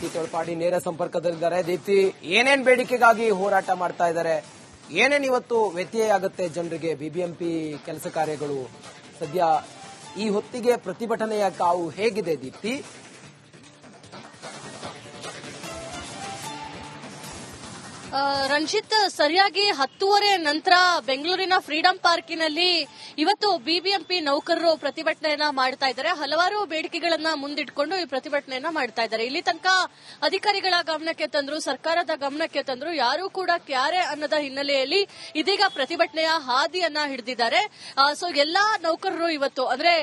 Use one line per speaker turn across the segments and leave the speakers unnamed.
ದೀಪ್ತಿ ತೊಳಪಾಡಿ ನೇರ ಸಂಪರ್ಕದಲ್ಲಿದ್ದಾರೆ. ದೀಪ್ತಿ, ಏನೇನ್ ಬೇಡಿಕೆಗಾಗಿ ಹೋರಾಟ ಮಾಡ್ತಾ ಇದ್ದಾರೆ? ಏನೇನ್ ಇವತ್ತು ವ್ಯತ್ಯಯ ಆಗುತ್ತೆ ಜನರಿಗೆ? ಬಿಬಿಎಂಪಿ ಕೆಲಸ ಕಾರ್ಯಗಳು ಸದ್ಯ ಈ ಹೊತ್ತಿಗೆ ಪ್ರತಿಭಟನೆಯ ಕಾವು ಹೇಗಿದೆ ದೀಪ್ತಿ?
ರಂಜಿತ್, ಸರಿಯಾಗಿ ಹತ್ತೂವರೆ ನಂತರ ಬೆಂಗಳೂರಿನ ಫ್ರೀಡಂ ಪಾರ್ಕಿನಲ್ಲಿ ಇವತ್ತು ಬಿಬಿಎಂಪಿ ನೌಕರರು ಪ್ರತಿಭಟನೆಯನ್ನ ಮಾಡ್ತಾ ಇದ್ದಾರೆ. ಹಲವಾರು ಬೇಡಿಕೆಗಳನ್ನ ಮುಂದಿಟ್ಕೊಂಡು ಈ ಪ್ರತಿಭಟನೆಯನ್ನ ಮಾಡ್ತಾ ಇದ್ದಾರೆ. ಇಲ್ಲಿ ತನಕ ಅಧಿಕಾರಿಗಳ ಗಮನಕ್ಕೆ ತಂದ್ರು, ಸರ್ಕಾರದ ಗಮನಕ್ಕೆ ತಂದ್ರು, ಯಾರೂ ಕೂಡ ಕ್ಯಾರೆ ಅನ್ನದ ಹಿನ್ನೆಲೆಯಲ್ಲಿ ಇದೀಗ ಪ್ರತಿಭಟನೆಯ ಹಾದಿಯನ್ನ ಹಿಡಿದಿದ್ದಾರೆ. ಸೊ ಎಲ್ಲಾ ನೌಕರರು ಇವತ್ತು, ಅಂದ್ರೆ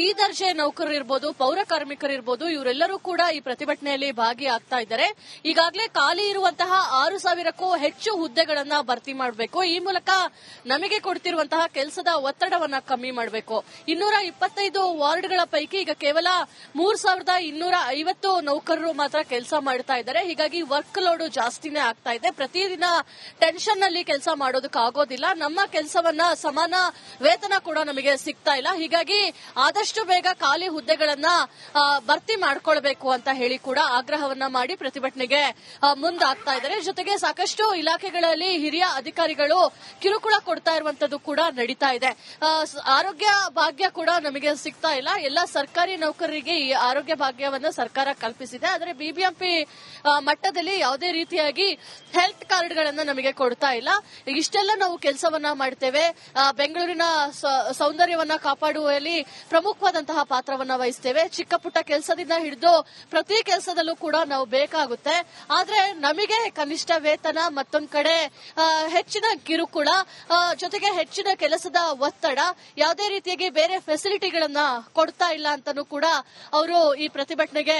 ಡಿ ದರ್ಜೆ ನೌಕರರು ಇರ್ಬೋದು, ಪೌರ ಕಾರ್ಮಿಕರು ಇರ್ಬೋದು, ಇವರೆಲ್ಲರೂ ಕೂಡ ಈ ಪ್ರತಿಭಟನೆಯಲ್ಲಿ ಭಾಗಿಯಾಗ್ತಾ ಇದ್ದಾರೆ. ಈಗಾಗಲೇ ಖಾಲಿ ಇರುವಂತಹ ಆರು ಸಾವಿರಕ್ಕೂ ಹೆಚ್ಚು ಹುದ್ದೆಗಳನ್ನ ಭರ್ತಿ ಮಾಡಬೇಕು. ಈ ಮೂಲಕ ನಮಗೆ ಕೊಡ್ತಿರುವಂತಹ ಕೆಲಸದ ಒತ್ತಡವನ್ನ ಕಮ್ಮಿ ಮಾಡಬೇಕು. ಇನ್ನೂರ ಇಪ್ಪತ್ತೈದು ವಾರ್ಡ್ಗಳ ಪೈಕಿ ಈಗ ಕೇವಲ ಮೂರ್ ಸಾವಿರದ ಇನ್ನೂರ ಐವತ್ತು ನೌಕರರು ಮಾತ್ರ ಕೆಲಸ ಮಾಡ್ತಾ ಇದ್ದಾರೆ. ಹೀಗಾಗಿ ವರ್ಕ್ ಲೋಡ್ ಜಾಸ್ತಿನೇ ಆಗ್ತಾ ಇದೆ. ಪ್ರತಿದಿನ ಟೆನ್ಷನ್ನಲ್ಲಿ ಕೆಲಸ ಮಾಡೋದಕ್ಕಾಗೋದಿಲ್ಲ ನಮ್ಮ ಕೆಲಸವನ್ನ ಸಮಾನ ವೇತನ ಕೂಡ ನಮಗೆ ಸಿಗ್ತಾ ಇಲ್ಲ. ಹೀಗಾಗಿ ಆದಷ್ಟು ಬೇಗ ಖಾಲಿ ಹುದ್ದೆಗಳನ್ನ ಭರ್ತಿ ಮಾಡ್ಕೊಳ್ಬೇಕು ಅಂತ ಹೇಳಿ ಕೂಡ ಆಗ್ರಹವನ್ನ ಮಾಡಿ ಪ್ರತಿಭಟನೆಗೆ ಮುಂದಾಗ್ತಾ ಇದ್ದಾರೆ. ಜೊತೆಗೆ ಸಾಕಷ್ಟು ಇಲಾಖೆಗಳಲ್ಲಿ ಹಿರಿಯ ಅಧಿಕಾರಿಗಳು ಕಿರುಕುಳ ಕೊಡ್ತಾ ಇರುವಂತದ್ದು ಕೂಡ ನಡೀತಾ ಇದೆ. ಆರೋಗ್ಯ ಭಾಗ್ಯ ಕೂಡ ನಮಗೆ ಸಿಗ್ತಾ ಇಲ್ಲ. ಎಲ್ಲ ಸರ್ಕಾರಿ ನೌಕರರಿಗೆ ಈ ಆರೋಗ್ಯ ಭಾಗ್ಯವನ್ನು ಸರ್ಕಾರ ಕಲ್ಪಿಸಿದೆ. ಆದರೆ ಬಿಬಿಎಂಪಿ ಮಟ್ಟದಲ್ಲಿ ಯಾವುದೇ ರೀತಿಯಾಗಿ ಹೆಲ್ತ್ ಕಾರ್ಡ್ಗಳನ್ನು ನಮಗೆ ಕೊಡ್ತಾ ಇಲ್ಲ. ಇಷ್ಟೆಲ್ಲ ನಾವು ಕೆಲಸವನ್ನ ಮಾಡ್ತೇವೆ. ಬೆಂಗಳೂರಿನ ಸೌಂದರ್ಯವನ್ನ ಕಾಪಾಡುವಲ್ಲಿ ಪ್ರಮುಖವಾದಂತಹ ಪಾತ್ರವನ್ನ ವಹಿಸ್ತೇವೆ. ಚಿಕ್ಕ ಪುಟ್ಟ ಕೆಲಸದಿಂದ ಹಿಡಿದು ಪ್ರತಿ ಕೆಲಸದಲ್ಲೂ ಕೂಡ ನಾವು ಬೇಕಾಗುತ್ತೆ. ಆದ್ರೆ ನಮಗೆ ಕನಿಷ್ಠ ವೇತನ ಮತ್ತೊಂದ್ ಕಡೆ ಹೆಚ್ಚಿನ ಕಿರುಕುಳ ಜೊತೆಗೆ ಹೆಚ್ಚಿನ ಕೆಲಸದ ಒತ್ತಡ, ಯಾವುದೇ ರೀತಿಯಾಗಿ ಬೇರೆ ಫೆಸಿಲಿಟಿಗಳನ್ನ ಕೊಡ್ತಾ ಇಲ್ಲ ಅಂತಾನೂ ಕೂಡ ಅವರು ಈ ಪ್ರತಿಭಟನೆಗೆ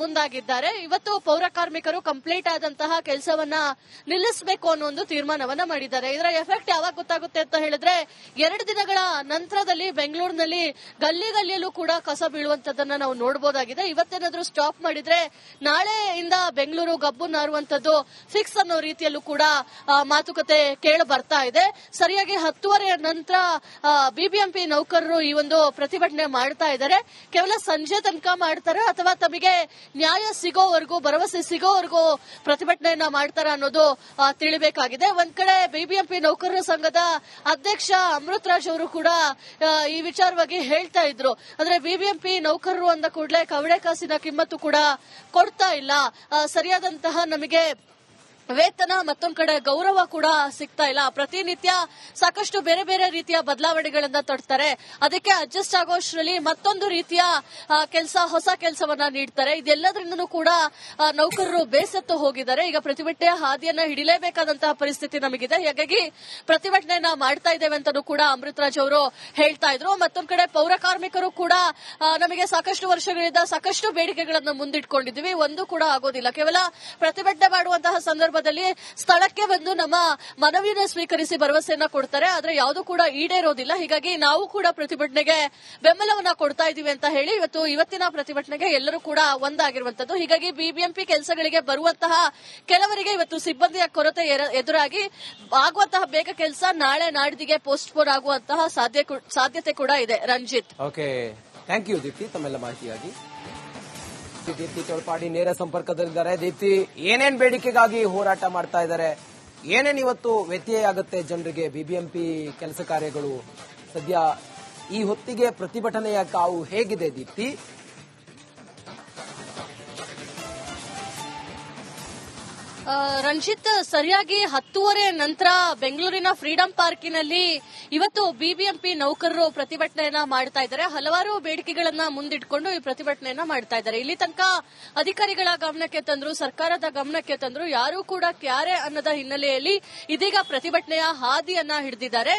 ಮುಂದಾಗಿದ್ದಾರೆ. ಇವತ್ತು ಪೌರ ಕಾರ್ಮಿಕರು ಕಂಪ್ಲೀಟ್ ಆದಂತಹ ಕೆಲಸವನ್ನ ನಿಲ್ಲಿಸಬೇಕು ಅನ್ನೋ ಒಂದು ತೀರ್ಮಾನವನ್ನ ಮಾಡಿದ್ದಾರೆ. ಇದರ ಎಫೆಕ್ಟ್ ಯಾವಾಗ ಗೊತ್ತಾಗುತ್ತೆ ಅಂತ ಹೇಳಿದ್ರೆ, ಎರಡು ದಿನಗಳ ನಂತರದಲ್ಲಿ ಬೆಂಗಳೂರಿನಲ್ಲಿ ಗಲ್ಲಿ ಗಲ್ಲಿಯಲ್ಲೂ ಕೂಡ ಕಸ ಬೀಳುವಂತದನ್ನ ನಾವು ನೋಡಬಹುದಾಗಿದೆ ಇವತ್ತೇನಾದ್ರೂ ಸ್ಟಾಪ್ ಮಾಡಿದ್ರೆ ನಾಳೆಯಿಂದ ಬೆಂಗಳೂರು ಗಬ್ಬು ನಾರುವಂತದ್ದು ಫಿಕ್ಸ್ ಅನ್ನೋ ರೀತಿಯಲ್ಲೂ ಕೂಡ ಮಾತುಕತೆ ಕೇಳ ಬರ್ತಾ ಇದೆ. ಸರಿಯಾಗಿ ಹತ್ತುವರೆಯ ನಂತರ ಬಿಬಿಎಂಪಿ ನೌಕರರು ಈ ಒಂದು ಪ್ರತಿಭಟನೆ ಮಾಡ್ತಾ ಇದ್ದಾರೆ. ಕೇವಲ ಸಂಜೆ ತನಕ ಮಾಡ್ತಾರೆ ಅಥವಾ ತಮಗೆ ನ್ಯಾಯ ಸಿಗೋವರೆಗೂ, ಭರವಸೆ ಸಿಗೋವರೆಗೂ ಪ್ರತಿಭಟನೆಯನ್ನ ಮಾಡ್ತಾರ ಅನ್ನೋದು ತಿಳಿಬೇಕಾಗಿದೆ. ಒಂದ್ ಕಡೆ ಬಿಬಿಎಂಪಿ ನೌಕರರ ಸಂಘದ ಅಧ್ಯಕ್ಷ ಅಮೃತ್ ರಾಜ್ ಅವರು ಕೂಡ ಈ ವಿಚಾರವಾಗಿ ಹೇಳ್ತಾ ಇದ್ರು. ಅಂದ್ರೆ ಬಿಬಿಎಂಪಿ ನೌಕರರು ಅಂದ ಕೂಡಲೇ ಕವಡೆ ಕಾಸಿನ ಕಿಮ್ಮತ್ತು ಕೂಡ ಕೊಡ್ತಾ ಇಲ್ಲ. ಸರಿಯಾದಂತಹ ನಮಗೆ ವೇತನ ಮತ್ತೊಂದು ಕಡೆ ಗೌರವ ಕೂಡ ಸಿಗ್ತಾ ಇಲ್ಲ. ಪ್ರತಿನಿತ್ಯ ಸಾಕಷ್ಟು ಬೇರೆ ಬೇರೆ ರೀತಿಯ ಬದಲಾವಣೆಗಳನ್ನ ತಡ್ತಾರೆ. ಅದಕ್ಕೆ ಅಡ್ಜಸ್ಟ್ ಆಗೋಷ್ಟರಲ್ಲಿ ಮತ್ತೊಂದು ರೀತಿಯ ಕೆಲಸ, ಹೊಸ ಕೆಲಸವನ್ನ ನೀಡ್ತಾರೆ. ಇದೆಲ್ಲದ್ರಿಂದನೂ ಕೂಡ ನೌಕರರು ಬೇಸತ್ತು ಹೋಗಿದ್ದಾರೆ. ಈಗ ಪ್ರತಿಭಟನೆ ಹಾದಿಯನ್ನ ಹಿಡಿಲೇಬೇಕಾದಂತಹ ಪರಿಸ್ಥಿತಿ ನಮಗಿದೆ. ಹಾಗಾಗಿ ಪ್ರತಿಭಟನೆಯನ್ನ ಮಾಡ್ತಾ ಇದ್ದೇವೆ ಅಂತಾನೂ ಕೂಡ ಅಮೃತರಾಜ್ ಅವರು ಹೇಳ್ತಾ ಇದ್ರು. ಮತ್ತೊಂದು ಕಡೆ ಪೌರ ಕಾರ್ಮಿಕರು ಕೂಡ ನಮಗೆ ಸಾಕಷ್ಟು ವರ್ಷಗಳಿಂದ ಸಾಕಷ್ಟು ಬೇಡಿಕೆಗಳನ್ನು ಮುಂದಿಟ್ಕೊಂಡಿದ್ವಿ ಒಂದು ಕೂಡ ಆಗೋದಿಲ್ಲ. ಕೇವಲ ಪ್ರತಿಭಟನೆ ಮಾಡುವಂತಹ ಸಂದರ್ಭದಲ್ಲಿ ಸ್ಥಳಕ್ಕೆ ಬಂದು ನಮ್ಮ ಮನವಿಯನ್ನು ಸ್ವೀಕರಿಸಿ ಭರವಸೆಯನ್ನ ಕೊಡ್ತಾರೆ. ಆದ್ರೆ ಯಾವುದು ಕೂಡ ಈಡೇರೋದಿಲ್ಲ. ಹೀಗಾಗಿ ನಾವು ಕೂಡ ಪ್ರತಿಭಟನೆಗೆ ಬೆಂಬಲವನ್ನ ಕೊಡ್ತಾ ಇದೀವಿ ಅಂತ ಹೇಳಿ ಇವತ್ತು ಇವತ್ತಿನ ಪ್ರತಿಭಟನೆಗೆ ಎಲ್ಲರೂ ಕೂಡ ಒಂದಾಗಿರುವಂತದ್ದು ಹೀಗಾಗಿ ಬಿಬಿಎಂಪಿ ಕೆಲಸಗಳಿಗೆ ಬರುವಂತಹ ಕೆಲವರಿಗೆ ಇವತ್ತು ಸಿಬ್ಬಂದಿಯ ಕೊರತೆ ಎದುರಾಗಿ ಆಗುವಂತಹ ಬೇಗ ಕೆಲಸ ನಾಳೆ ನಾಡಿದಿಗೆ ಪೋಸ್ಟ್ಪೋನ್ ಆಗುವಂತಹ ಸಾಧ್ಯ ಸಾಧ್ಯತೆ ಕೂಡ ಇದೆ. Ranjith.
Okay thank you Deepti ತಮ್ಮೆಲ್ಲ ಮಾಹಿತಿಯಾಗಿ ದೀಪ್ತಿ ತೊಳಪಾಡಿ ನೇರ ಸಂಪರ್ಕದಲ್ಲಿದ್ದಾರೆ. ದೀಪ್ತಿ, ಏನೇನ್ ಬೇಡಿಕೆಗಾಗಿ ಹೋರಾಟ ಮಾಡ್ತಾ ಇದ್ದಾರೆ? ಏನೇನ್ ಇವತ್ತು ವ್ಯತ್ಯಯ ಆಗುತ್ತೆ ಜನರಿಗೆ ಬಿಬಿಎಂಪಿ ಕೆಲಸ ಕಾರ್ಯಗಳು ಸದ್ಯ ಈ ಹೊತ್ತಿಗೆ ಪ್ರತಿಭಟನೆಯ ಕಾವು ಹೇಗಿದೆ ದೀಪ್ತಿ?
ರಂಜಿತ್, ಸರಿಯಾಗಿ ಹತ್ತುವರೆ ನಂತರ ಬೆಂಗಳೂರಿನ ಫ್ರೀಡಂ ಪಾರ್ಕಿನಲ್ಲಿ ಇವತ್ತು ಬಿಬಿಎಂಪಿ ನೌಕರರು ಪ್ರತಿಭಟನೆಯನ್ನ ಮಾಡ್ತಾ ಇದ್ದಾರೆ. ಹಲವಾರು ಬೇಡಿಕೆಗಳನ್ನ ಮುಂದಿಟ್ಕೊಂಡು ಈ ಪ್ರತಿಭಟನೆಯನ್ನ ಮಾಡ್ತಾ ಇದ್ದಾರೆ. ಇಲ್ಲಿ ತನಕ ಅಧಿಕಾರಿಗಳ ಗಮನಕ್ಕೆ ತಂದ್ರು, ಸರ್ಕಾರದ ಗಮನಕ್ಕೆ ತಂದ್ರು, ಯಾರೂ ಕೂಡ ಕ್ಯಾರೆ ಅನ್ನದ ಹಿನ್ನೆಲೆಯಲ್ಲಿ ಇದೀಗ ಪ್ರತಿಭಟನೆಯ ಹಾದಿಯನ್ನ ಹಿಡಿದಿದ್ದಾರೆ.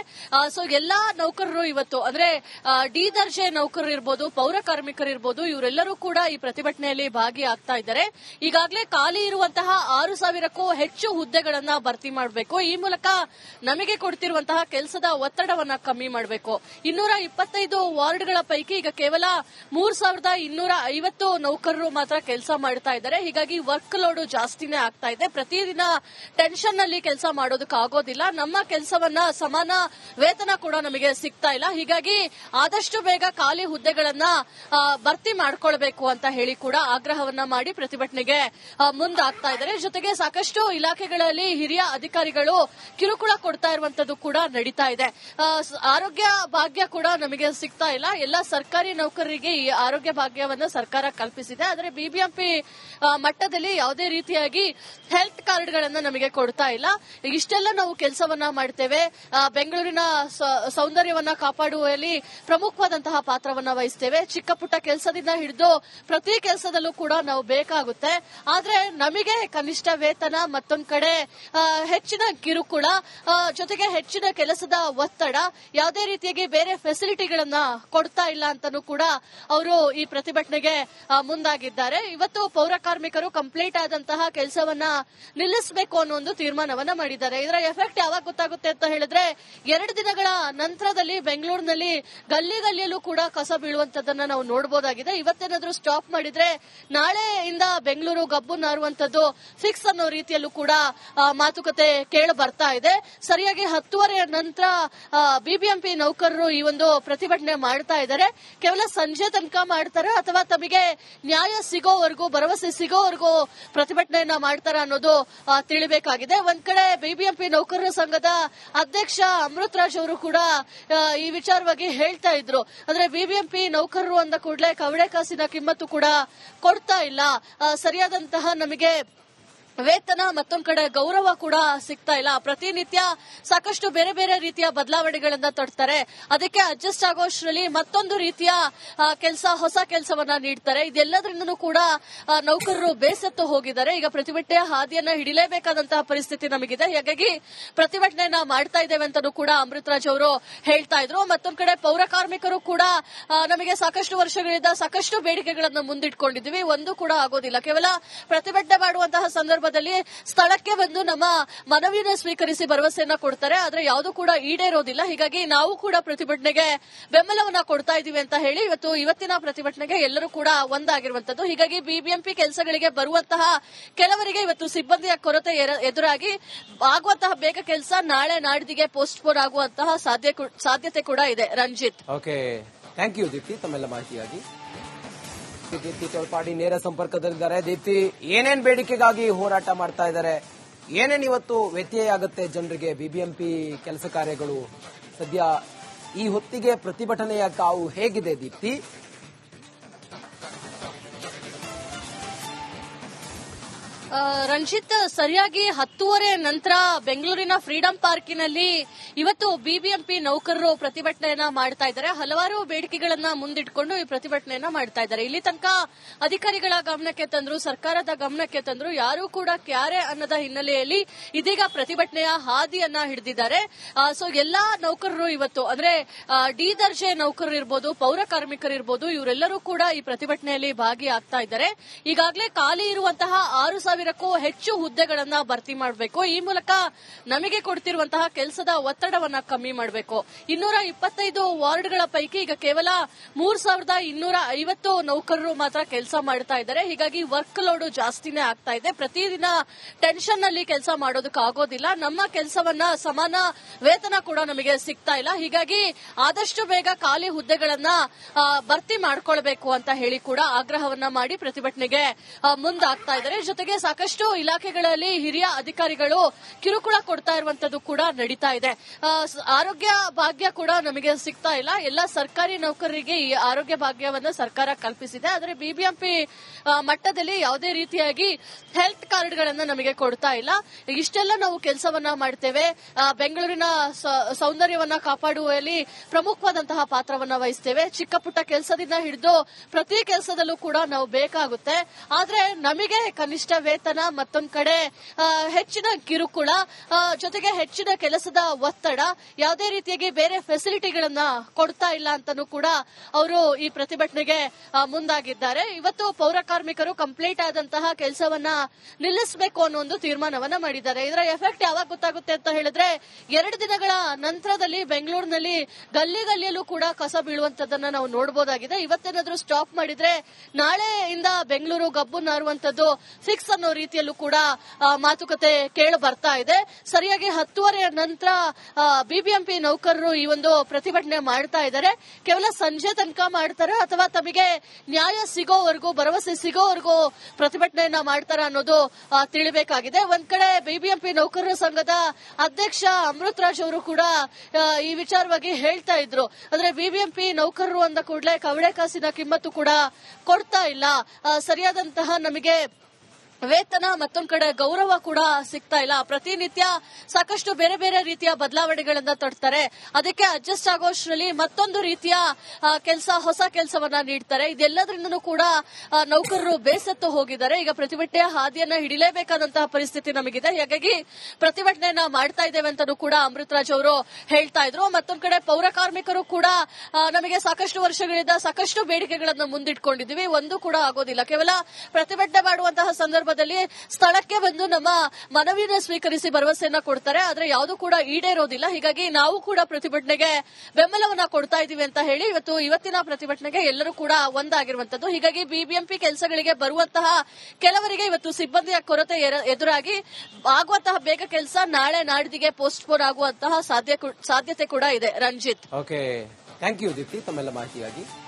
ಸೊ ಎಲ್ಲಾ ನೌಕರರು ಇವತ್ತು, ಅಂದ್ರೆ ಡಿ ದರ್ಜೆ ನೌಕರರು ಇರ್ಬೋದು, ಪೌರ ಕಾರ್ಮಿಕರು ಇರ್ಬೋದು, ಇವರೆಲ್ಲರೂ ಕೂಡ ಈ ಪ್ರತಿಭಟನೆಯಲ್ಲಿ ಭಾಗಿಯಾಗ್ತಾ ಇದ್ದಾರೆ. ಈಗಾಗಲೇ ಖಾಲಿ ಇರುವಂತಹ ಆರು ಸಾವಿರ ಸಾವಿರಕ್ಕೂ ಹೆಚ್ಚು ಹುದ್ದೆಗಳನ್ನ ಭರ್ತಿ ಮಾಡಬೇಕು. ಈ ಮೂಲಕ ನಮಗೆ ಕೊಡ್ತಿರುವಂತಹ ಕೆಲಸದ ಒತ್ತಡವನ್ನ ಕಮ್ಮಿ ಮಾಡಬೇಕು. ಇನ್ನೂರ ಇಪ್ಪತ್ತೈದು ವಾರ್ಡ್ಗಳ ಪೈಕಿ ಈಗ ಕೇವಲ ಮೂರ್ ಸಾವಿರದ ಇನ್ನೂರ ಐವತ್ತು ನೌಕರರು ಮಾತ್ರ ಕೆಲಸ ಮಾಡ್ತಾ ಇದ್ದಾರೆ. ಹೀಗಾಗಿ ವರ್ಕ್ ಲೋಡ್ ಜಾಸ್ತಿನೇ ಆಗ್ತಾ ಇದೆ. ಪ್ರತಿದಿನ ಟೆನ್ಷನ್ನಲ್ಲಿ ಕೆಲಸ ಮಾಡೋದಕ್ಕಾಗೋದಿಲ್ಲ ನಮ್ಮ ಕೆಲಸವನ್ನ ಸಮಾನ ವೇತನ ಕೂಡ ನಮಗೆ ಸಿಗ್ತಾ ಇಲ್ಲ. ಹೀಗಾಗಿ ಆದಷ್ಟು ಬೇಗ ಖಾಲಿ ಹುದ್ದೆಗಳನ್ನ ಭರ್ತಿ ಮಾಡ್ಕೊಳ್ಬೇಕು ಅಂತ ಹೇಳಿ ಕೂಡ ಆಗ್ರಹವನ್ನ ಮಾಡಿ ಪ್ರತಿಭಟನೆಗೆ ಮುಂದಾಗ್ತಾ ಇದ್ದಾರೆ. ಜೊತೆಗೆ ಸಾಕಷ್ಟು ಇಲಾಖೆಗಳಲ್ಲಿ ಹಿರಿಯ ಅಧಿಕಾರಿಗಳು ಕಿರುಕುಳ ಕೊಡ್ತಾ ಇರುವಂತದ್ದು ಕೂಡ ನಡೀತಾ ಇದೆ. ಆರೋಗ್ಯ ಭಾಗ್ಯ ಕೂಡ ನಮಗೆ ಸಿಗ್ತಾ ಇಲ್ಲ. ಎಲ್ಲ ಸರ್ಕಾರಿ ನೌಕರರಿಗೆ ಈ ಆರೋಗ್ಯ ಭಾಗ್ಯವನ್ನ ಸರ್ಕಾರ ಕಲ್ಪಿಸಿದೆ. ಆದರೆ ಬಿಬಿಎಂಪಿ ಮಟ್ಟದಲ್ಲಿ ಯಾವುದೇ ರೀತಿಯಾಗಿ ಹೆಲ್ತ್ ಕಾರ್ಡ್ಗಳನ್ನ ನಮಗೆ ಕೊಡ್ತಾ ಇಲ್ಲ. ಇಷ್ಟೆಲ್ಲ ನಾವು ಕೆಲಸವನ್ನ ಮಾಡ್ತೇವೆ. ಬೆಂಗಳೂರಿನ ಸೌಂದರ್ಯವನ್ನ ಕಾಪಾಡುವಲ್ಲಿ ಪ್ರಮುಖವಾದಂತಹ ಪಾತ್ರವನ್ನ ವಹಿಸ್ತೇವೆ. ಚಿಕ್ಕ ಪುಟ್ಟ ಕೆಲಸದಿಂದ ಹಿಡಿದು ಪ್ರತಿ ಕೆಲಸದಲ್ಲೂ ಕೂಡ ನಾವು ಬೇಕಾಗುತ್ತೆ. ಆದ್ರೆ ನಮಗೆ ಕನಿಷ್ಠ ವೇತನ ಮತ್ತೊಂದ್ ಕಡೆ ಹೆಚ್ಚಿನ ಕಿರುಕುಳ ಜೊತೆಗೆ ಹೆಚ್ಚಿನ ಕೆಲಸದ ಒತ್ತಡ, ಯಾವುದೇ ರೀತಿಯಾಗಿ ಬೇರೆ ಫೆಸಿಲಿಟಿಗಳನ್ನ ಕೊಡ್ತಾ ಇಲ್ಲ ಅಂತಾನೂ ಕೂಡ ಅವರು ಈ ಪ್ರತಿಭಟನೆಗೆ ಮುಂದಾಗಿದ್ದಾರೆ. ಇವತ್ತು ಪೌರ ಕಾರ್ಮಿಕರು ಕಂಪ್ಲೀಟ್ ಆದಂತಹ ಕೆಲಸವನ್ನ ನಿಲ್ಲಿಸಬೇಕು ಅನ್ನೋ ಒಂದು ತೀರ್ಮಾನವನ್ನ ಮಾಡಿದ್ದಾರೆ. ಇದರ ಎಫೆಕ್ಟ್ ಯಾವಾಗ ಗೊತ್ತಾಗುತ್ತೆ ಅಂತ ಹೇಳಿದ್ರೆ, ಎರಡು ದಿನಗಳ ನಂತರದಲ್ಲಿ ಬೆಂಗಳೂರಿನಲ್ಲಿ ಗಲ್ಲಿ ಗಲ್ಲಿಯಲ್ಲೂ ಕೂಡ ಕಸ ಬೀಳುವಂತದನ್ನ ನಾವು ನೋಡಬಹುದಾಗಿದೆ ಇವತ್ತೇನಾದ್ರೂ ಸ್ಟಾಪ್ ಮಾಡಿದ್ರೆ, ನಾಳೆಯಿಂದ ಬೆಂಗಳೂರು ಗಬ್ಬು ನಾರುವಂತದ್ದು ಫಿಕ್ಸ್ ಅನ್ನೋ ರೀತಿಯಲ್ಲೂ ಕೂಡ ಮಾತುಕತೆ ಕೇಳ ಬರ್ತಾ ಇದೆ. ಸರಿಯಾಗಿ ಹತ್ತುವರೆಯ ನಂತರ ಬಿಬಿಎಂಪಿ ನೌಕರರು ಈ ಒಂದು ಪ್ರತಿಭಟನೆ ಮಾಡ್ತಾ ಇದ್ದಾರೆ. ಕೇವಲ ಸಂಜೆ ತನಕ ಮಾಡ್ತಾರೆ ಅಥವಾ ತಮಗೆ ನ್ಯಾಯ ಸಿಗೋವರೆಗೂ, ಭರವಸೆ ಸಿಗೋವರೆಗೂ ಪ್ರತಿಭಟನೆಯನ್ನ ಮಾಡ್ತಾರ ಅನ್ನೋದು ತಿಳಿಬೇಕಾಗಿದೆ. ಒಂದ್ ಕಡೆ ಬಿಬಿಎಂಪಿ ನೌಕರರ ಸಂಘದ ಅಧ್ಯಕ್ಷ ಅಮೃತ್ ರಾಜ್ ಅವರು ಕೂಡ ಈ ವಿಚಾರವಾಗಿ ಹೇಳ್ತಾ ಇದ್ರು. ಅಂದ್ರೆ ಬಿಬಿಎಂಪಿ ನೌಕರರು ಅಂದ ಕೂಡಲೇ ಕವಡೆ ಕಾಸಿನ ಕಿಮ್ಮತ್ತು ಕೂಡ ಕೊಡ್ತಾ ಇಲ್ಲ. ಸರಿಯಾದಂತಹ ನಮಗೆ ವೇತನ ಮತ್ತೊಂದು ಕಡೆ ಗೌರವ ಕೂಡ ಸಿಗ್ತಾ ಇಲ್ಲ. ಪ್ರತಿನಿತ್ಯ ಸಾಕಷ್ಟು ಬೇರೆ ಬೇರೆ ರೀತಿಯ ಬದಲಾವಣೆಗಳನ್ನ ತೊಡ್ತಾರೆ. ಅದಕ್ಕೆ ಅಡ್ಜಸ್ಟ್ ಆಗೋಷ್ಟರಲ್ಲಿ ಮತ್ತೊಂದು ರೀತಿಯ ಕೆಲಸ, ಹೊಸ ಕೆಲಸವನ್ನ ನೀಡ್ತಾರೆ. ಇದೆಲ್ಲದ್ರಿಂದನೂ ಕೂಡ ನೌಕರರು ಬೇಸತ್ತು ಹೋಗಿದ್ದಾರೆ. ಈಗ ಪ್ರತಿಭಟನೆ ಹಾದಿಯನ್ನ ಹಿಡಿಲೇಬೇಕಾದಂತಹ ಪರಿಸ್ಥಿತಿ ನಮಗಿದೆ. ಹಾಗಾಗಿ ಪ್ರತಿಭಟನೆಯನ್ನ ಮಾಡ್ತಾ ಇದ್ದೇವೆ ಅಂತಾನೂ ಕೂಡ ಅಮೃತರಾಜ್ ಅವರು ಹೇಳ್ತಾ ಇದ್ರು. ಮತ್ತೊಂದ್ ಕಡೆ ಪೌರ ಕಾರ್ಮಿಕರು ಕೂಡ ನಮಗೆ ಸಾಕಷ್ಟು ವರ್ಷಗಳಿಂದ ಸಾಕಷ್ಟು ಬೇಡಿಕೆಗಳನ್ನು ಮುಂದಿಟ್ಕೊಂಡಿದ್ದೀವಿ. ಒಂದು ಕೂಡ ಆಗೋದಿಲ್ಲ. ಕೇವಲ ಪ್ರತಿಭಟನೆ ಮಾಡುವಂತಹ ಸಂದರ್ಭದಲ್ಲಿ ಸ್ಥಳಕ್ಕೆ ಬಂದು ನಮ್ಮ ಮನವಿಯನ್ನು ಸ್ವೀಕರಿಸಿ ಭರವಸೆಯನ್ನ ಕೊಡ್ತಾರೆ. ಆದ್ರೆ ಯಾವುದು ಕೂಡ ಈಡೇರೋದಿಲ್ಲ. ಹೀಗಾಗಿ ನಾವು ಕೂಡ ಪ್ರತಿಭಟನೆಗೆ ಬೆಂಬಲವನ್ನ ಕೊಡ್ತಾ ಇದೀವಿ ಅಂತ ಹೇಳಿ ಇವತ್ತು ಇವತ್ತಿನ ಪ್ರತಿಭಟನೆಗೆ ಎಲ್ಲರೂ ಕೂಡ ಒಂದಾಗಿರುವಂತದ್ದು. ಹೀಗಾಗಿ ಬಿಬಿಎಂಪಿ ಕೆಲಸಗಳಿಗೆ ಬರುವಂತಹ ಕೆಲವರಿಗೆ ಇವತ್ತು ಸಿಬ್ಬಂದಿಯ ಕೊರತೆ ಎದುರಾಗಿ ಆಗುವಂತಹ ಬೇಗ ಕೆಲಸ ನಾಳೆ ನಾಡಿದಿಗೆ ಪೋಸ್ಟ್ ಪೋನ್ ಆಗುವಂತಹ ಸಾಧ್ಯ ಸಾಧ್ಯತೆ ಕೂಡ ಇದೆ. Ranjith.
Okay thank you Deepti ತಮ್ಮೆಲ್ಲ ಮಾಹಿತಿಯಾಗಿ ದೀಪ್ತಿ ತೋಳ್ಪಾಡಿ ನೇರ ಸಂಪರ್ಕದಲ್ಲಿದ್ದಾರೆ. ದೀಪ್ತಿ, ಏನೇನ್ ಬೇಡಿಕೆಗಾಗಿ ಹೋರಾಟ ಮಾಡ್ತಾ ಇದ್ದಾರೆ? ಏನೇನ್ ಇವತ್ತು ವ್ಯತ್ಯಯ ಆಗುತ್ತೆ ಜನರಿಗೆ? ಬಿಬಿಎಂಪಿ ಕೆಲಸ ಕಾರ್ಯಗಳು ಸದ್ಯ ಈ ಹೊತ್ತಿಗೆ ಪ್ರತಿಭಟನೆಯ ಕಾವು ಹೇಗಿದೆ ದೀಪ್ತಿ?
ರಂಜಿತ್, ಸರಿಯಾಗಿ ಹತ್ತೂವರೆ ನಂತರ ಬೆಂಗಳೂರಿನ ಫ್ರೀಡಂ ಪಾರ್ಕಿನಲ್ಲಿ ಇವತ್ತು ಬಿಬಿಎಂಪಿ ನೌಕರರು ಪ್ರತಿಭಟನೆಯನ್ನ ಮಾಡ್ತಾ ಇದ್ದಾರೆ. ಹಲವಾರು ಬೇಡಿಕೆಗಳನ್ನ ಮುಂದಿಟ್ಕೊಂಡು ಈ ಪ್ರತಿಭಟನೆಯನ್ನ ಮಾಡ್ತಾ ಇದ್ದಾರೆ. ಇಲ್ಲಿ ತನಕ ಅಧಿಕಾರಿಗಳ ಗಮನಕ್ಕೆ ತಂದ್ರು, ಸರ್ಕಾರದ ಗಮನಕ್ಕೆ ತಂದ್ರು, ಯಾರೂ ಕೂಡ ಕ್ಯಾರೆ ಅನ್ನದ ಹಿನ್ನೆಲೆಯಲ್ಲಿ ಇದೀಗ ಪ್ರತಿಭಟನೆಯ ಹಾದಿಯನ್ನ ಹಿಡಿದಿದ್ದಾರೆ. ಸೊ ಎಲ್ಲಾ ನೌಕರರು ಇವತ್ತು, ಅಂದ್ರೆ ಡಿ ದರ್ಜೆ ನೌಕರರು ಇರ್ಬೋದು, ಪೌರ ಕಾರ್ಮಿಕರು ಇರ್ಬೋದು, ಇವರೆಲ್ಲರೂ ಕೂಡ ಈ ಪ್ರತಿಭಟನೆಯಲ್ಲಿ ಭಾಗಿಯಾಗ್ತಾ ಇದ್ದಾರೆ. ಈಗಾಗಲೇ ಖಾಲಿ ಇರುವಂತಹ ಆರು ಸಾವಿರಕ್ಕೂ ಹೆಚ್ಚು ಹುದ್ದೆಗಳನ್ನ ಭರ್ತಿ ಮಾಡಬೇಕು. ಈ ಮೂಲಕ ನಮಗೆ ಕೊಡ್ತಿರುವಂತಹ ಕೆಲಸದ ಒತ್ತಡವನ್ನ ಕಮ್ಮಿ ಮಾಡಬೇಕು. ಇನ್ನೂರ ಇಪ್ಪತ್ತೈದು ವಾರ್ಡ್ಗಳ ಪೈಕಿ ಈಗ ಕೇವಲ ಮೂರ್ ಸಾವಿರದ ಇನ್ನೂರ ಐವತ್ತು ನೌಕರರು ಮಾತ್ರ ಕೆಲಸ ಮಾಡ್ತಾ ಇದ್ದಾರೆ. ಹೀಗಾಗಿ ವರ್ಕ್ ಲೋಡ್ ಜಾಸ್ತಿನೇ ಆಗ್ತಾ ಇದೆ. ಪ್ರತಿದಿನ ಟೆನ್ಷನ್ನಲ್ಲಿ ಕೆಲಸ ಮಾಡೋದಕ್ಕಾಗೋದಿಲ್ಲ ನಮ್ಮ ಕೆಲಸವನ್ನ ಸಮಾನ ವೇತನ ಕೂಡ ನಮಗೆ ಸಿಗ್ತಾ ಇಲ್ಲ. ಹೀಗಾಗಿ ಆದಷ್ಟು ಬೇಗ ಖಾಲಿ ಹುದ್ದೆಗಳನ್ನ ಭರ್ತಿ ಮಾಡ್ಕೊಳ್ಬೇಕು ಅಂತ ಹೇಳಿ ಕೂಡ ಆಗ್ರಹವನ್ನ ಮಾಡಿ ಪ್ರತಿಭಟನೆಗೆ ಮುಂದಾಗ್ತಾ ಇದ್ದಾರೆ. ಜೊತೆಗೆ ಸಾಕಷ್ಟು ಇಲಾಖೆಗಳಲ್ಲಿ ಹಿರಿಯ ಅಧಿಕಾರಿಗಳು ಕಿರುಕುಳ ಕೊಡ್ತಾ ಇರುವಂತದ್ದು ಕೂಡ ನಡೀತಾ ಇದೆ. ಆರೋಗ್ಯ ಭಾಗ್ಯ ಕೂಡ ನಮಗೆ ಸಿಗ್ತಾ ಇಲ್ಲ. ಎಲ್ಲ ಸರ್ಕಾರಿ ನೌಕರರಿಗೆ ಈ ಆರೋಗ್ಯ ಭಾಗ್ಯವನ್ನ ಸರ್ಕಾರ ಕಲ್ಪಿಸಿದೆ. ಆದರೆ ಬಿಬಿಎಂಪಿ ಮಟ್ಟದಲ್ಲಿ ಯಾವುದೇ ರೀತಿಯಾಗಿ ಹೆಲ್ತ್ ಕಾರ್ಡ್ಗಳನ್ನು ನಮಗೆ ಕೊಡ್ತಾ ಇಲ್ಲ. ಇಷ್ಟೆಲ್ಲ ನಾವು ಕೆಲಸವನ್ನ ಮಾಡ್ತೇವೆ. ಬೆಂಗಳೂರಿನ ಸೌಂದರ್ಯವನ್ನ ಕಾಪಾಡುವಲ್ಲಿ ಪ್ರಮುಖವಾದಂತಹ ಪಾತ್ರವನ್ನ ವಹಿಸ್ತೇವೆ. ಚಿಕ್ಕ ಪುಟ್ಟ ಕೆಲಸದಿಂದ ಹಿಡಿದು ಪ್ರತಿ ಕೆಲಸದಲ್ಲೂ ಕೂಡ ನಾವು ಬೇಕಾಗುತ್ತೆ. ಆದ್ರೆ ನಮಗೆ ಕನಿಷ್ಠ ವೇತನ, ಮತ್ತೊಂದ್ ಕಡೆ ಹೆಚ್ಚಿನ ಕಿರುಕುಳ ಜೊತೆಗೆ ಹೆಚ್ಚಿನ ಕೆಲಸದ ಒತ್ತಡ, ಯಾವುದೇ ರೀತಿಯಾಗಿ ಬೇರೆ ಫೆಸಿಲಿಟಿಗಳನ್ನ ಕೊಡ್ತಾ ಇಲ್ಲ ಅಂತಾನೂ ಕೂಡ ಅವರು ಈ ಪ್ರತಿಭಟನೆಗೆ ಮುಂದಾಗಿದ್ದಾರೆ. ಇವತ್ತು ಪೌರ ಕಾರ್ಮಿಕರು ಕಂಪ್ಲೀಟ್ ಆದಂತಹ ಕೆಲಸವನ್ನ ನಿಲ್ಲಿಸಬೇಕು ಅನ್ನೋ ಒಂದು ತೀರ್ಮಾನವನ್ನ ಮಾಡಿದ್ದಾರೆ. ಇದರ ಎಫೆಕ್ಟ್ ಯಾವಾಗ ಗೊತ್ತಾಗುತ್ತೆ ಅಂತ ಹೇಳಿದ್ರೆ, ಎರಡು ದಿನಗಳ ನಂತರದಲ್ಲಿ ಬೆಂಗಳೂರಿನಲ್ಲಿ ಗಲ್ಲಿ ಗಲ್ಲಿಯಲ್ಲೂ ಕೂಡ ಕಸ ಬೀಳುವಂತದನ್ನ ನಾವು ನೋಡಬಹುದಾಗಿದೆ ಇವತ್ತೇನಾದ್ರೂ ಸ್ಟಾಪ್ ಮಾಡಿದ್ರೆ, ನಾಳೆಯಿಂದ ಬೆಂಗಳೂರು ಗಬ್ಬು ನಾರುವಂತದ್ದು ಫಿಕ್ಸ್ ಅನ್ನೋ ರೀತಿಯಲ್ಲೂ ಕೂಡ ಮಾತುಕತೆ ಕೇಳಿ ಬರ್ತಾ ಇದೆ. ಸರಿಯಾಗಿ ಹತ್ತುವರೆಯ ನಂತರ ಬಿಬಿಎಂಪಿ ನೌಕರರು ಈ ಒಂದು ಪ್ರತಿಭಟನೆ ಮಾಡ್ತಾ ಇದ್ದಾರೆ. ಕೇವಲ ಸಂಜೆ ತನಕ ಮಾಡ್ತಾರೆ ಅಥವಾ ತಮಗೆ ನ್ಯಾಯ ಸಿಗೋವರೆಗೂ, ಭರವಸೆ ಸಿಗೋವರೆಗೂ ಪ್ರತಿಭಟನೆಯನ್ನ ಮಾಡ್ತಾರ ಅನ್ನೋದು ತಿಳಿಬೇಕಾಗಿದೆ. ಒಂದ್ ಕಡೆ ಬಿಬಿಎಂಪಿ ನೌಕರರ ಸಂಘದ ಅಧ್ಯಕ್ಷ ಅಮೃತ್ ರಾಜ್ ಅವರು ಕೂಡ ಈ ವಿಚಾರವಾಗಿ ಹೇಳ್ತಾ ಇದ್ರು. ಅಂದ್ರೆ ಬಿಬಿಎಂಪಿ ನೌಕರರು ಅಂದ ಕೂಡಲೇ ಕವಡೆ ಕಾಸಿನ ಕಿಮ್ಮತ್ತು ಕೂಡ ಕೊಡ್ತಾ ಇಲ್ಲ. ಸರಿಯಾದಂತಹ ನಮಗೆ ವೇತನ ಮತ್ತೊಂದು ಕಡೆ ಗೌರವ ಕೂಡ ಸಿಗ್ತಾ ಇಲ್ಲ. ಪ್ರತಿನಿತ್ಯ ಸಾಕಷ್ಟು ಬೇರೆ ಬೇರೆ ರೀತಿಯ ಬದಲಾವಣೆಗಳನ್ನ ತಡ್ತಾರೆ. ಅದಕ್ಕೆ ಅಡ್ಜಸ್ಟ್ ಆಗೋಷ್ಟ್ರಲ್ಲಿ ಮತ್ತೊಂದು ರೀತಿಯ ಕೆಲಸ, ಹೊಸ ಕೆಲಸವನ್ನ ನೀಡ್ತಾರೆ. ಇದೆಲ್ಲದರಿಂದ ಕೂಡ ನೌಕರರು ಬೇಸತ್ತು ಹೋಗಿದ್ದಾರೆ. ಈಗ ಪ್ರತಿಭಟನೆಯ ಹಾದಿಯನ್ನ ಹಿಡಿಲೇಬೇಕಾದಂತಹ ಪರಿಸ್ಥಿತಿ ನಮಗಿದೆ. ಹಾಗಾಗಿ ಪ್ರತಿಭಟನೆಯನ್ನ ಮಾಡ್ತಾ ಇದ್ದೇವೆ ಅಂತಾನೂ ಕೂಡ ಅಮೃತರಾಜ್ ಅವರು ಹೇಳ್ತಾ ಇದ್ರು. ಮತ್ತೊಂದು ಕಡೆ ಪೌರ ಕಾರ್ಮಿಕರು ಕೂಡ ನಮಗೆ ಸಾಕಷ್ಟು ವರ್ಷಗಳಿಂದ ಸಾಕಷ್ಟು ಬೇಡಿಕೆಗಳನ್ನು ಮುಂದಿಟ್ಕೊಂಡಿದ್ವಿ ಒಂದು ಕೂಡ ಆಗೋದಿಲ್ಲ. ಕೇವಲ ಪ್ರತಿಭಟನೆ ಮಾಡುವಂತಹ ಸಂದರ್ಭದಲ್ಲಿ ಸ್ಥಳಕ್ಕೆ ಬಂದು ನಮ್ಮ ಮನವಿಯನ್ನು ಸ್ವೀಕರಿಸಿ ಭರವಸೆಯನ್ನ ಕೊಡ್ತಾರೆ. ಆದ್ರೆ ಯಾವುದು ಕೂಡ ಈಡೇರೋದಿಲ್ಲ. ಹೀಗಾಗಿ ನಾವು ಕೂಡ ಪ್ರತಿಭಟನೆಗೆ ಬೆಂಬಲವನ್ನ ಕೊಡ್ತಾ ಇದೀವಿ ಅಂತ ಹೇಳಿ ಇವತ್ತು ಇವತ್ತಿನ ಪ್ರತಿಭಟನೆಗೆ ಎಲ್ಲರೂ ಕೂಡ ಒಂದಾಗಿರುವಂತದ್ದು. ಹೀಗಾಗಿ ಬಿಬಿಎಂಪಿ ಕೆಲಸಗಳಿಗೆ ಬರುವಂತಹ ಕೆಲವರಿಗೆ ಇವತ್ತು ಸಿಬ್ಬಂದಿಯ ಕೊರತೆ ಎದುರಾಗಿ ಆಗುವಂತಹ ಬೇಗ ಕೆಲಸ ನಾಳೆ ನಾಡಿದಿಗೆ ಪೋಸ್ಟ್ಪೋನ್ ಆಗುವಂತಹ ಸಾಧ್ಯ- ಸಾಧ್ಯತೆ ಕೂಡ ಇದೆ. Ranjit.
Okay thank you Deepti ತಮ್ಮೆಲ್ಲ ಮಾಹಿತಿಗಾಗಿ.